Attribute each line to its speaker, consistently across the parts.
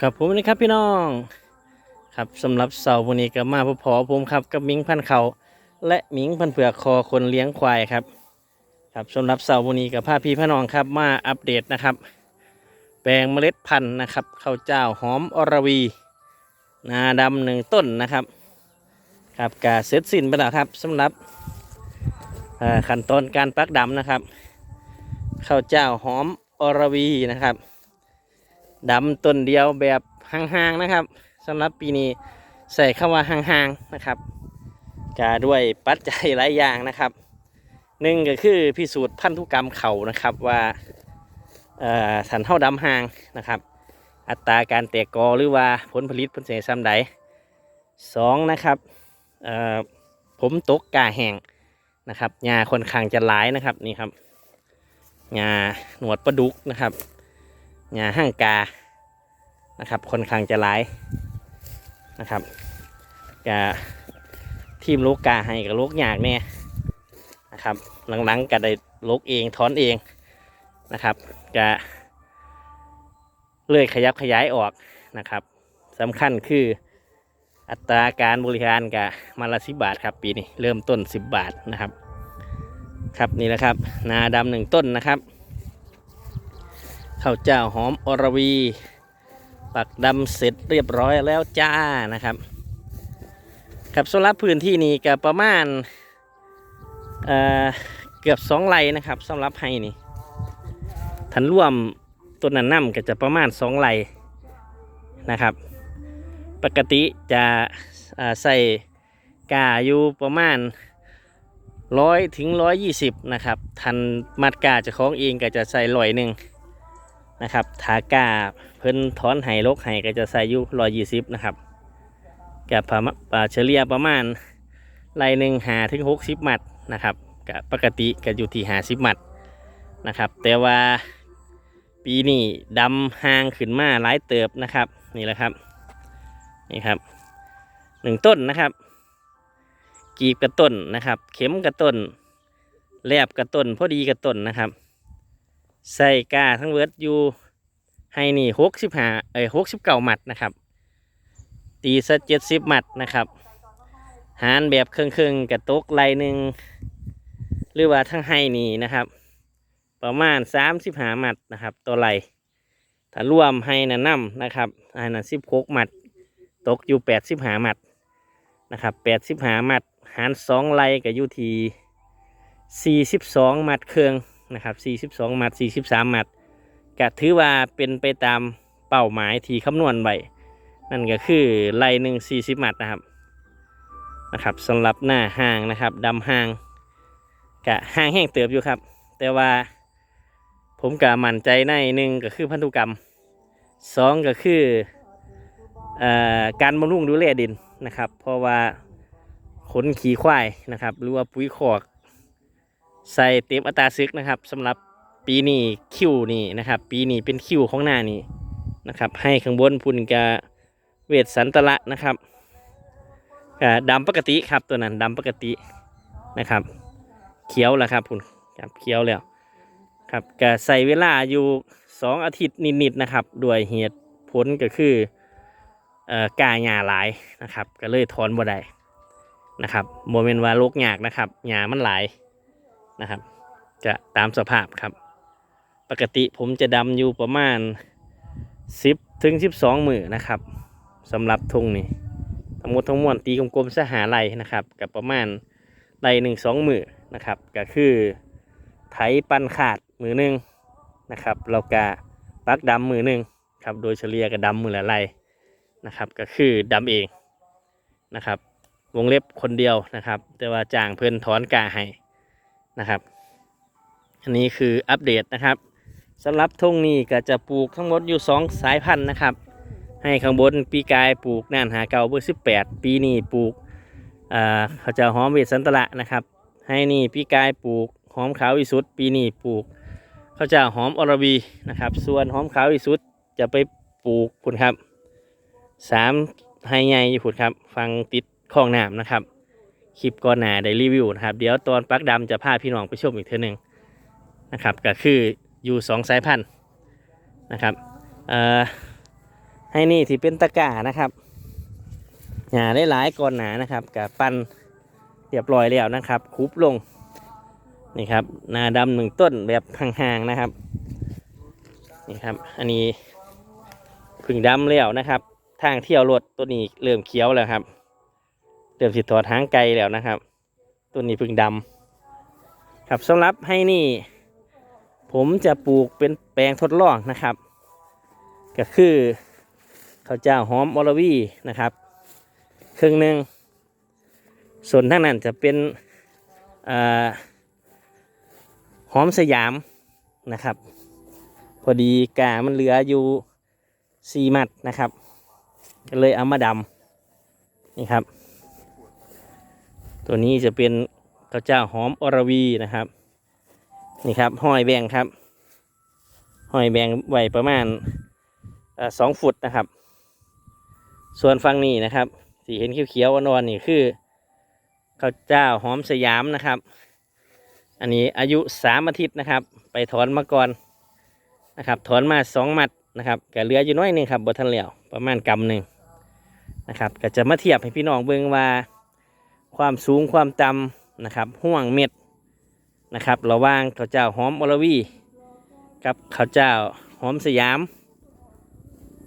Speaker 1: ครับผมนะครับพี่น้องครับสำหรับเสาร์วันนี้ก็มาพบพอผมครับกับมิงพันเขาและมิงพันเผือกคอคนเลี้ยงควายครับ ครับสำหรับเสาร์วันนี้กับพาพี่พี่น้องครับมาอัปเดตนะครับ แปลงเมล็ดพันธุ์นะครับข้าวเจ้าหอมอรวีนาดำหนึ่งต้นนะครับครับกาเสร็จสิ้นไปแล้วครับสำหรับขั้นตอนการปักดำนะครับข้าวเจ้าหอมอรวีนะครับ ดำต้นเดียวแบบห่างๆนะครับสำหรับปีนี้ใส่คำว่าห่างๆนะครับกาด้วยปัจจัยหลายอย่างนะครับหนึ่งก็คือพิสูจน์พันธุกรรมเขานะครับว่าสันเท่าดำห่างนะครับ อัตราการแตกกอหรือว่าผลผลิตผลเสียซ้ำใดสองนะครับผมตกกาแห้งนะครับหญ้าค่อนข้างจะหลายนะครับนี่ครับหญ้าหนวดปลาดุกนะครับ หญ้าห้างกานะครับค่อนข้างจะหลายนะครับกะทีมลูกกาให้กับลูกยากแน่นะครับหลังๆก็ได้ลูกเองถอนเองนะครับกะเลื่อยขยับขยายออกนะครับสำคัญคืออัตราการบริการกะมาละสิบบาทครับปีนี้เริ่มต้น 10 บาทนะครับ ครับนี่แหละครับ นาดำหนึ่งต้นนะครับ ข้าวเจ้าหอมอรวี ปักดำเสร็จเรียบร้อยแล้วจ้านะครับครับสำหรับพื้นที่นี้ก็ประมาณเอ่อเกือบสองไร่นะครับสำหรับให้นี่ทันร่วมต้นนันน้ำก็จะประมาณสองไร่นะครับ ปกติจะใส่กาอยู่ประมาณร้อยถึงร้อยยี่สิบนะครับ ทันมัดกาจะคล้องเองก็จะใส่ร้อยหนึ่ง นะครับถากาเพิ่นถอนไห้ลกไห้ก็จะใส่อยู่ร้อยยี่สิบนะครับกับประมาณอ่าเฉลี่ยประมาณไรหนึ่งหาถึงหกสิบมัดนะครับกับปกติก็อยู่ที่หาสิบมัดนะครับ แต่ว่าปีนี้ดำห่างขึ้นมาหลายเติบนะครับนี่แหละครับนี่ครับหนึ่งต้นนะครับ กีบกระต้นนะครับ เข็มกระต้นแลบกระต้นพอดีกระต้นนะครับ ใส่กาทั้งเวิร์ดอยู่ให้นี่หกสิบห้าเอ้ยหกสิบเก้าหมัดนะครับ ตีซะเจ็ดสิบหมัดนะครับ หารแบบเครื่งกับตกไหลหนึ่งหรือว่าทั้งให้นี่นะครับ ประมาณสามสิบห้าหมัดนะครับ ตัวไหลถ้ารวมให้นะน้ำนะครับให้นะสิบหกหมัด ตกอยู่แปดสิบห้าหมัดนะครับแปดสิบห้าหมัด หารสองไหลก็อยู่ที่สี่สิบสองหมัดเครื่อง นะครับ42มัด43มัดก็ถือว่าเป็นไปตามเป้าหมายที่คำนวณไว้นั่นก็คือไล่หนึ่ง40มัดนะครับนะครับสำหรับหน้าห้างนะครับดำห้างกะห้างแห้งเติบอยู่ครับ แต่ว่าผมกะมั่นใจในหนึ่งก็คือพันธุกรรมสองก็คือเอ่อการบำรุงดูแลดินนะครับ เพราะว่าขนขี่ควายนะครับ หรือว่าปุ๋ยคอก ใส่เต็มอัตราซึกนะครับสำหรับปีนี้คิวนี่นะครับ ปีนี้เป็นคิวของหน้านี่นะครับ ให้ข้างบนพุ่นกะเวทสันตละนะครับกะดำปกติครับตัวนั้นดำปกตินะครับ เขียวแล้วครับพุ่นครับเขียวแล้วครับกะใส่เวลาอยู่สองอาทิตย์นิดๆนะครับด้วยเหตุผลก็คือเอ่อกาหญ้าหลายนะครับ ก็เลยถอนบ่ได้นะครับโมเมนต์ว่าโรคหยากนะครับหญ้ามันหลาย นะครับ จะตามสภาพครับ ปกติผมจะดำอยู่ประมาณ 10ถึง12 มือนะครับสำหรับทุ่งนี่ทั้งหมดทั้งมวลตีกลมๆสหาไรนะครับกับประมาณไรหนึ่งสองมือนะครับ ก็คือไถปันขาดมือหนึ่งนะครับเรากะปักดำมือหนึ่งครับโดยเฉลี่ยกับดำมือละไรนะครับ ก็คือดำเองนะครับ วงเล็บคนเดียวนะครับ แต่ว่าจ้างเพื่อนถอนกาให้ นะครับ อันนี้คืออัปเดตนะครับสำหรับทุ่งนี้ก็จะปลูกทั้งหมดอยู่ 2 สายพันธุ์นะครับ ให้ข้างบนปีกายปลูกน่านหาเก่าเบอร์สิบแปดปีนี้ปลูกเขาจะหอมเวทสันตละนะครับ ให้นี่ปีกายปลูกหอมขาววิสุทธ์ปีนี้ปลูกเขาจะหอมอรวีนะครับ ส่วนหอมขาววิสุทธ์จะไปปลูกคุณครับสามไฮใหญ่อยู่คุณครับ ฟังติดคลองน้ำนะครับ คลิปก่อนหน้าได้รีวิวนะครับ เดี๋ยวตอนปักดำจะพาพี่น้องไปชมอีกเท่านึงนะครับก็คืออยู่สองสายพันธุ์นะครับเอ่อให้นี่ที่เป็นตะกร้านะครับหาได้หลายก่อนหนานะครับกับปันเรียบร้อยแล้วนะครับคุบลงนี่ครับนาดำหนึ่งต้นแบบห่างๆนะครับนี่ครับอันนี้ผึ่งดำแล้วนะครับ ทางเที่ยวรถตัวนี้เริ่มเขียวแล้วครับ เริ่มสิถอดหางไกลแล้วนะครับตัวนี้ผึ่งดำครับสำหรับให้นี่ ผมจะปลูกเป็นแปลงทดลองนะครับ ก็คือข้าวเจ้าหอมอลวีนะครับ ครึ่งหนึ่งส่วนทั้งนั้นจะเป็นอหอมสยามนะครับ พอดีกามันเหลืออยู่สี่มัดนะครับ ก็เลยเอามาดำนี่ครับ ตัวนี้จะเป็นข้าวเจ้าหอมอรวีนะครับ นี่ครับห้อยแบงครับห้อยแบงไว้ประมาณสองฟุตนะครับ ส่วนฝั่งนี้นะครับสีเห็นเขียวๆอ่อนๆนี่คือข้าวเจ้าหอมสยามนะครับ อันนี้อายุสามอาทิตย์นะครับ ไปถอนมาก่อนนะครับ ถอนมาสองมัดนะครับก็เหลืออยู่น้อยหนึงครับบทันเหลียวประมาณกำหนึ่งนะครับก็จะมาเทียบให้พี่น้องเบิ่งว่า ความสูงความต่ำนะครับห่วงเม็ดนะครับระว่างข้าวเจ้าหอมอลวีกับข้าวเจ้าหอมสยาม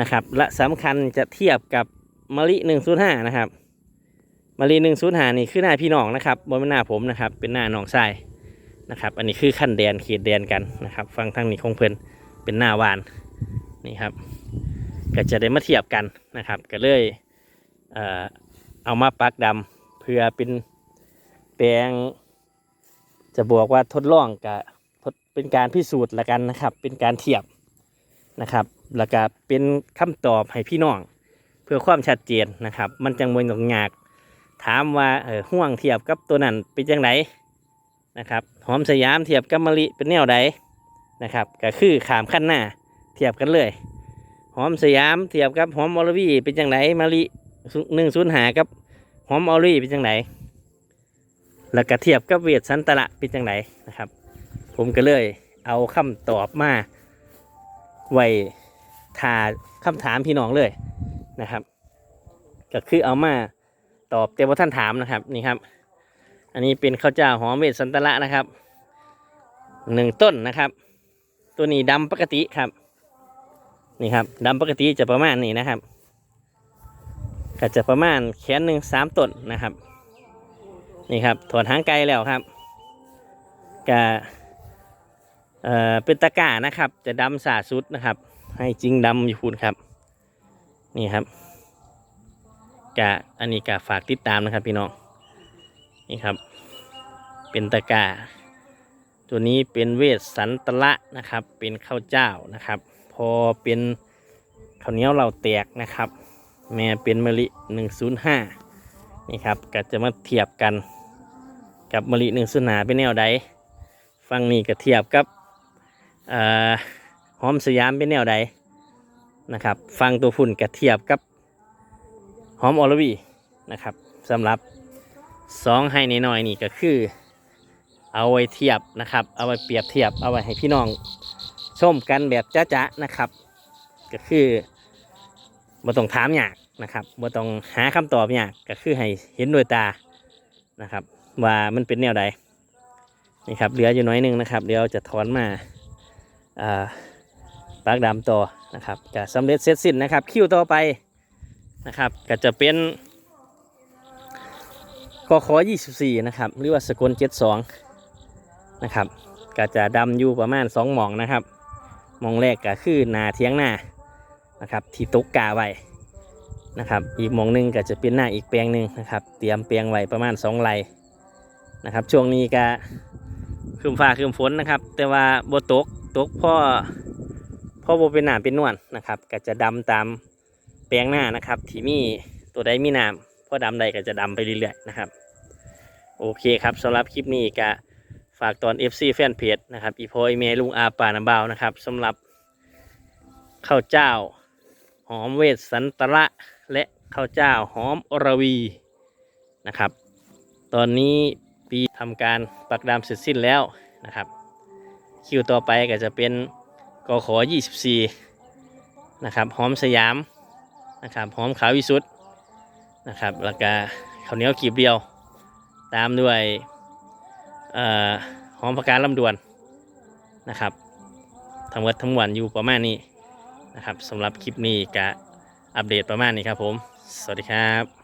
Speaker 1: นะครับและสำคัญจะเทียบกับมะลิ105นะครับมะลิ105นี่คือหน้าพี่น้องนะครับบนเป็นหน้าผมนะครับเป็นหน้าหนองทรายนะครับอันนี้คือขั้นแดนเขตแดนกันนะครับฟังทางนี้ของเพลินเป็นหน้าวานนี่ครับก็จะได้มาเทียบกันนะครับก็เลยเอ่อเอามาปักดำ เพื่อเป็นแปลง จะบอกว่าทดลองกับเป็นการพิสูจน์ละกันนะครับ เป็นการเทียบนะครับ แล้วก็เป็นคำตอบให้พี่น้อง เพื่อความชัดเจนนะครับ มันจังมวยหนกหยาก ถามว่าเออห่วงเทียบกับตัวนั้นเป็นจังไดนะครับหอมสยามเทียบกับมะลิเป็นแนวใดนะครับก็คือขามขั้นหน้าเทียบกันเลย หอมสยามเทียบกับหอมอลวีเป็นจังไดมะลิหนึ่งศูนย์หากับ หอมอลวีเป็นจังไดแล้วก็เทียบกับเวทสันตระเป็นจังไดนะครับ ผมก็เลยเอาคำตอบมาไว้ทาคำถามพี่น้องเลยนะครับ ก็คือเอามาตอบแต่ว่าท่านถามนะครับนี่ครับ อันนี้เป็นข้าวเจ้าหอมเวทสันตระนะครับหนึ่งต้นนะครับ ตัวนี้ดำปกติครับ นี่ครับดำปกติจะประมาณนี้นะครับ ก็จะประมาณแขนหนึ่งสามต้นนะครับ นี่ครับถอดหางไกลแล้วครับกะเอ่อเป็นตะกร้านะครับ จะดำสาสุดนะครับ ให้จริงดำอยู่พูนครับ นี่ครับกะอันนี้กะฝากติดตามนะครับพี่น้องนี่ครับ เป็นตะกร้าตัวนี้เป็นเวสสันตละนะครับ เป็นข้าวเจ้านะครับ พอเป็นข้าวเหนียวเราแตกนะครับ แม่เป็นมะลิหนึ่งศูนย์ห้านี่ครับก็จะมาเทียบกันกับมะลิหนึ่งสุนาเป็นแนวใดฟังนี่ก็เทียบกับหอมสยามเป็นแนวใดนะครับ ฟังตัวฝุ่นก็เทียบกับหอมออลวีนะครับสำหรับสองให้นน้อยๆนี่ก็คือ เอาไว้เทียบนะครับ เอาไว้เปรียบเทียบเอาไว้ให้พี่น้องชมกันแบบจ้าๆนะครับ ก็คือบ่ต้องถามยาก นะครับบ่ต้องหาคำตอบยากก็คือให้เห็นด้วยตานะครับ ว่ามันเป็นแนวใดนี่ครับเหลืออยู่น้อยหนึงนะครับเดี๋ยวจะถอนมาอ่าปากดำต่อนะครับจะสำเร็จเสร็จสิ้นนะครับ คิวต่อไปนะครับก็จะเป็นกขอ24นะครับหรือว่าสกล72นะครับก็จะดำอยู่ประมาณ2หมองนะครับมองแรกก็คือนาเทียงหน้านะครับที่ตกกาไว้ นะครับอีกมองหนึงก็จะเป็นหน้าอีกแปลงหนึ่งนะครับเตรียมแปลงไว้ประมาณ2ไร่นะครับช่วงนี้ก็คืมฟ้าคืมฝนนะครับ แต่ว่าบ่ตกตกพ่อพ่อบ่เป็นหนาเป็นนวลนะครับก็จะดำตามแปลงหน้านะครับ ที่มีตัวใดมีน้ำพ่อดำใดก็จะดำไปเรื่อยๆนะครับ โอเคครับสำหรับคลิปนี้ก็ฝากตอน FC แฟนเพจนะครับอีพอยเมลุงอาป่าน้ำบาวนะครับสำหรับข้าวเจ้า หอมเวทสันตระ และข้าวเจ้าหอมอรวีนะครับ ตอนนี้ปีทำการปักดำเสร็จสิ้นแล้วนะครับ คิวต่อไปก็จะเป็นกขอ24 นะครับ หอมสยามนะครับ หอมขาววิสุทธ์นะครับแล้วก็ข้าวเหนียวกีบเดียว ตามด้วยหอมผักกาดลำดวนนะครับทั้งหมดทั้งมวลอยู่ประมาณนี้นะครับสำหรับคลิปนี้ก็ อัปเดตประมาณนี้ครับผม สวัสดีครับ